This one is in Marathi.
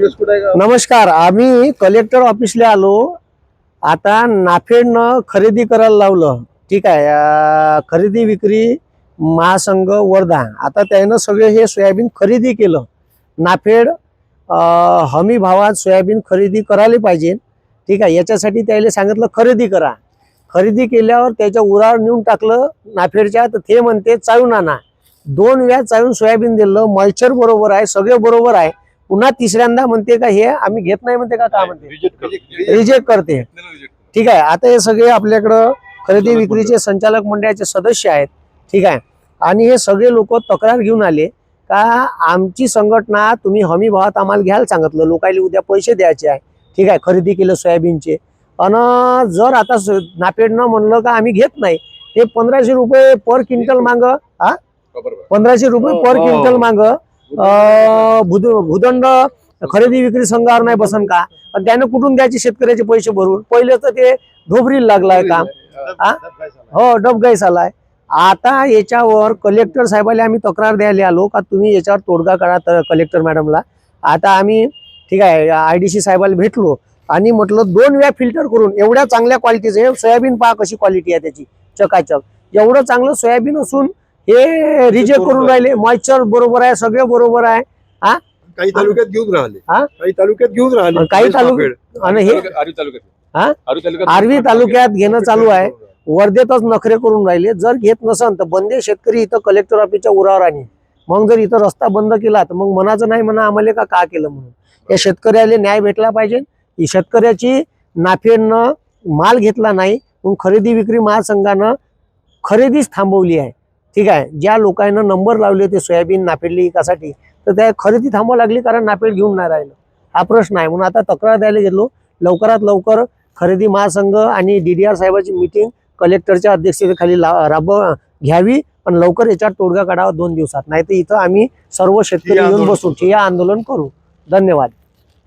नमस्कार आम्ही कलेक्टर ऑफिसला आलो. आता नाफेडनं खरेदी करायला लावलं. ठीक आहे खरेदी विक्री महासंघ वर्धा आता त्यानं सगळे हे सोयाबीन खरेदी केलं. नाफेड हमी भावात सोयाबीन खरेदी करायला पाहिजे. ठीक आहे याच्यासाठी त्याला सांगितलं खरेदी करा. खरेदी केल्यावर त्याच्या उरावर नेऊन टाकलं नाफेडच्या. तर ते म्हणते चाळून आणा. दोन वेळा चाळून सोयाबीन दिलं. मॉइश्चर बरोबर आहे सगळे बरोबर आहे. पुन्हा तिसऱ्यांदा म्हणते का हे आम्ही घेत नाही म्हणते का का म्हणते? रिजेक्ट कर. रिजेक्ट करते. ठीक आहे. आता हे सगळे आपल्याकडं खरेदी विक्रीचे संचालक मंडळाचे सदस्य आहेत. ठीक आहे. आणि हे सगळे लोक तक्रार घेऊन आले का आमची संघटना तुम्ही हमी भावात आम्हाला घ्यायला सांगितलं. लोकायला उद्या पैसे द्यायचे आहे. ठीक आहे. खरेदी केलं सोयाबीनचे. आणि जर आता स- नापेडनं म्हणलं का आम्ही घेत नाही. ते पंधराशे रुपये पर क्विंटल माग हा. पंधराशे रुपये पर. क्विंटल माग भूद- भूदंड खरेदी विक्री संघावर नाही बसन का? आणि त्यानं कुठून द्यायचे शेतकऱ्याचे पैसे भरून? पहिले तर ते ढोबरीला लागलाय काम हा? हो डबगाईस आलाय आता याच्यावर कलेक्टर साहेबाला आम्ही तक्रार द्यायला आलो का तुम्ही याच्यावर तोडगा काढा तर कलेक्टर मॅडमला आता आम्ही ठीक आहे आय डी सी साहेबाला भेटलो आणि म्हटलं दोन वेळा फिल्टर करून एवढ्या चांगल्या क्वालिटीचे हे सोयाबीन पहा कशी क्वालिटी आहे त्याची चकाचक. एवढं चांगलं सोयाबीन असून हे रिजेक्ट करून राहिले. मॉइश्चर बरोबर आहे सगळे बरोबर आहे. काही तालुक्यात घेऊन राहिले. हा? काही तालुक्यात घेऊन राहिले. काही तालुक्यात आणि हे आर्वी तालुक्यात. हा? आर्वी तालुक्यात आर्वी तालुक्यात घेणं चालू आहे. वर्धेतच नखरे करून राहिले. जर घेत नसन तर बंदे शेतकरी इथं कलेक्टर ऑफिसच्या उरावर आणि मग जर इथं रस्ता बंद केला तर मग मनाचं नाही म्हणा आम्हाला का का केलं म्हणून? या शेतकऱ्याला न्याय भेटला पाहिजे. ही शेतकऱ्याची नाफेडनं माल घेतला नाही मग खरेदी विक्री महासंघानं खरेदीच थांबवली आहे. ठीक आहे? ज्या लोकांना नंबर लावले होते सोयाबीन नाफेडली विकासाठी तर त्या खरेदी थांबवा लागली कारण नाफेड घेऊन नाही राहिलं. हा प्रश्न आहे. म्हणून आता तक्रार द्यायला गेलो. लवकरात लवकर खरेदी महासंघ आणि डी डी आर साहेबाची मिटिंग कलेक्टरच्या अध्यक्षतेखाली ला- राब घ्यावी पण लवकर याच्यावर तोडगा काढावा दोन दिवसात. नाही तर इथं आम्ही सर्व शेतकरी येऊन आंदोलन बसू. ठिय्या आंदोलन करू. धन्यवाद.